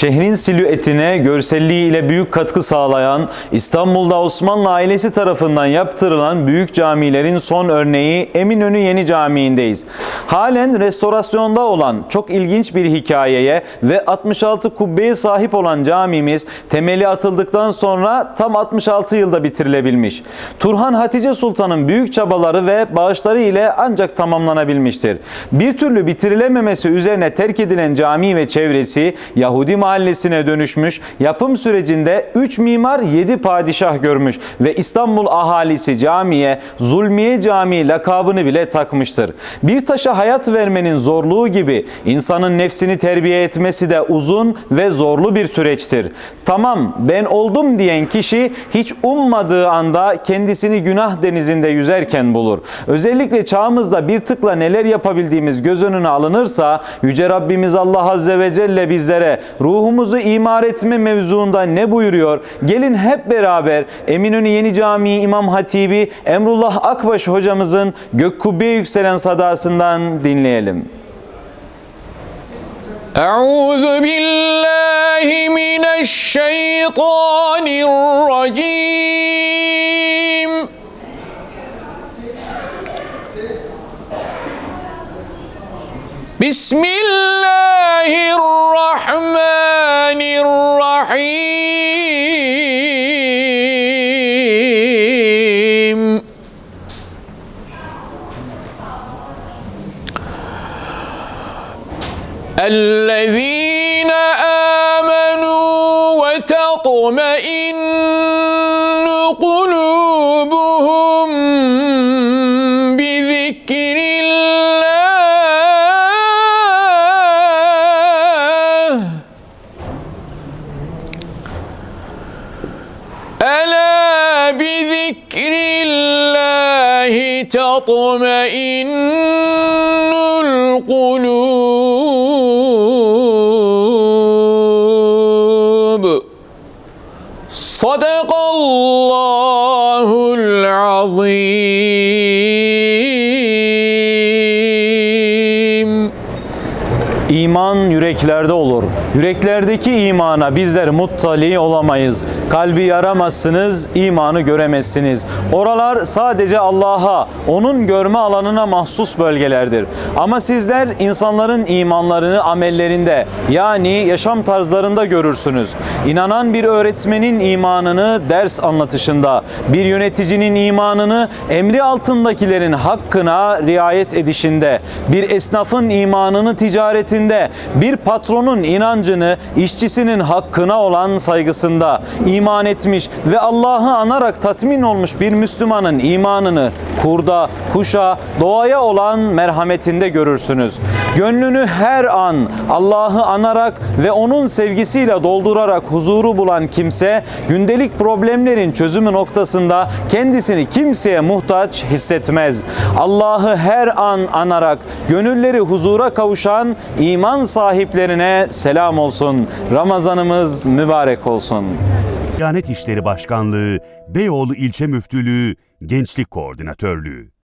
Şehrin silüetine görselliği ile büyük katkı sağlayan İstanbul'da Osmanlı ailesi tarafından yaptırılan büyük camilerin son örneği Eminönü Yeni Camii'ndeyiz. Halen restorasyonda olan çok ilginç bir hikayeye ve 66 kubbeye sahip olan camimiz temeli atıldıktan sonra tam 66 yılda bitirilebilmiş. Turhan Hatice Sultan'ın büyük çabaları ve bağışları ile ancak tamamlanabilmiştir. Bir türlü bitirilememesi üzerine terk edilen cami ve çevresi Yahudi mahallesine dönüşmüş. Yapım sürecinde 3 mimar 7 padişah görmüş ve İstanbul ahalisi camiye Zulmiye Camii lakabını bile takmıştır. Bir taşa hayat vermenin zorluğu gibi insanın nefsini terbiye etmesi de uzun ve zorlu bir süreçtir. Tamam ben oldum diyen kişi hiç ummadığı anda kendisini günah denizinde yüzerken bulur. Özellikle çağımızda bir tıkla neler yapabildiğimiz göz önüne alınırsa Yüce Rabbimiz Allah Azze ve Celle bizlere ruhumuzu imar etme mevzuunda ne buyuruyor? Gelin hep beraber Eminönü Yeni Camii İmam Hatibi Emrullah Akbaş hocamızın gök kubbeye yükselen sadasından dinleyelim. Euzu billahi mineşşeytanirracim. Bismillahirrahmanirrahim. الذين آمنوا وتطمئن قلوبهم بذكر الله. ألا بذكر الله. تطمئن القلوب. صدق الله العظيم. İman yüreklerde olur. Yüreklerdeki imana bizler muttali olamayız. Kalbi yaramazsınız, imanı göremezsiniz. Oralar sadece Allah'a, onun görme alanına mahsus bölgelerdir. Ama sizler insanların imanlarını amellerinde yani yaşam tarzlarında görürsünüz. İnanan bir öğretmenin imanını ders anlatışında, bir yöneticinin imanını emri altındakilerin hakkına riayet edişinde, bir esnafın imanını ticaretinde, bir patronun inancını işçisinin hakkına olan saygısında iman etmiş ve Allah'ı anarak tatmin olmuş bir Müslümanın imanını kurda, kuşa, doğaya olan merhametinde görürsünüz. Gönlünü her an Allah'ı anarak ve onun sevgisiyle doldurarak huzuru bulan kimse gündelik problemlerin çözümü noktasında kendisini kimseye muhtaç hissetmez. Allah'ı her an anarak gönülleri huzura kavuşan iman sahiplerine selam olsun. Ramazanımız mübarek olsun. Diyanet İşleri Başkanlığı, Beyoğlu İlçe Müftülüğü, Gençlik Koordinatörlüğü.